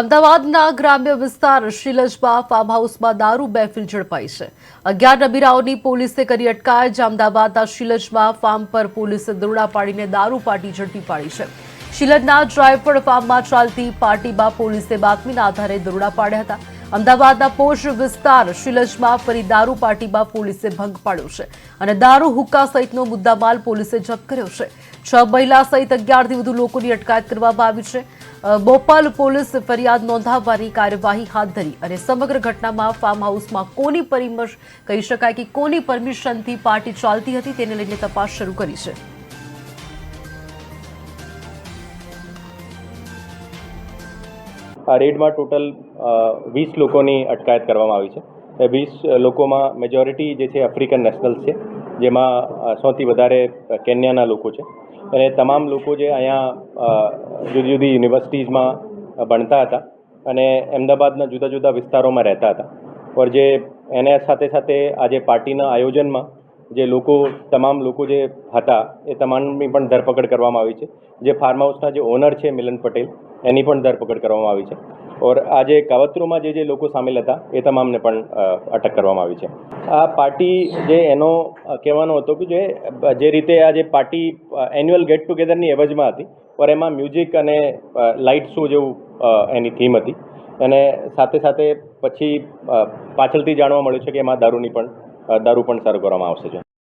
અમદાવાદના ગ્રામ્ય વિસ્તાર શિલજમાં ફાર્મ હાઉસમાં દારૂ બેફીલ ઝડપાઈ છે. અગિયાર નબીરાઓની પોલીસે કરી અટકાયત અમદાવાદના શિલજમાં ફાર્મ પર પોલીસે દરોડા પાડીને દારૂ પાર્ટી ઝડપી પાડી છે. શિલજના ડ્રાયફળ ફાર્મમાં ચાલતી પાર્ટીમાં પોલીસે બાતમીના આધારે દરોડા પાડ્યા હતા. અમદાવાદના પોશ વિસ્તાર શિલજમાં ફરી દારૂ પાર્ટીમાં પોલીસે ભંગ પાડ્યો છે અને દારૂ હુક્કા સહિતનો મુદ્દામાલ પોલીસે જપ્ત કર્યો છે. છ મહિલા સહિત અગિયારથી વધુ લોકોની અટકાયત કરવામાં આવી છે. બોપાલ પોલીસ ફરિયાદ નોંધાવવાની કાર્યવાહી હાથ ધરી અને સમગ્ર ઘટનામાં ફાર્મ હાઉસમાં કોની પરિમર્શ કહી શકાય કે કોની પરમિશનથી પાર્ટી ચાલતી હતી તેને લઈને તપાસ શરૂ કરી છે. આ રેડમાં ટોટલ વીસ લોકોની અટકાયત કરવામાં આવી છે. એ વીસ લોકોમાં મેજોરિટી જે છે આફ્રિકન નેશનલ્સ છે, જેમાં સૌથી વધારે કેન્યાના લોકો છે. અને તમામ લોકો જે અહીંયા જુદી જુદી યુનિવર્સિટીઝમાં ભણતા હતા અને અમદાવાદના જુદા જુદા વિસ્તારોમાં રહેતા હતા. પર જે એના સાથે સાથે આજે પાર્ટીના આયોજનમાં જે લોકો, તમામ લોકો જે હતા, એ તમામની પણ ધરપકડ કરવામાં આવી છે. જે ફાર્મ હાઉસના જે ઓનર છે મિલન પટેલ એની પણ ધરપકડ કરવામાં આવી છે. ઓર આજે કાવતરૂમાં જે જે લોકો સામેલ હતા, એ તમામને પણ અટક કરવામાં આવી છે. આ પાર્ટી જે એનો કહેવાનો હતો કે જે જે રીતે આ જે પાર્ટી એન્યુઅલ ગેટ ટુગેધરની એવજમાં હતી પર એમાં મ્યુઝિક અને લાઇટ શો જેવું એની થીમ હતી. અને સાથે સાથે પછી પાછળથી જાણવા મળ્યું છે કે એમાં દારૂની પણ દારૂ પણ સર્વ કરવામાં આવશે છે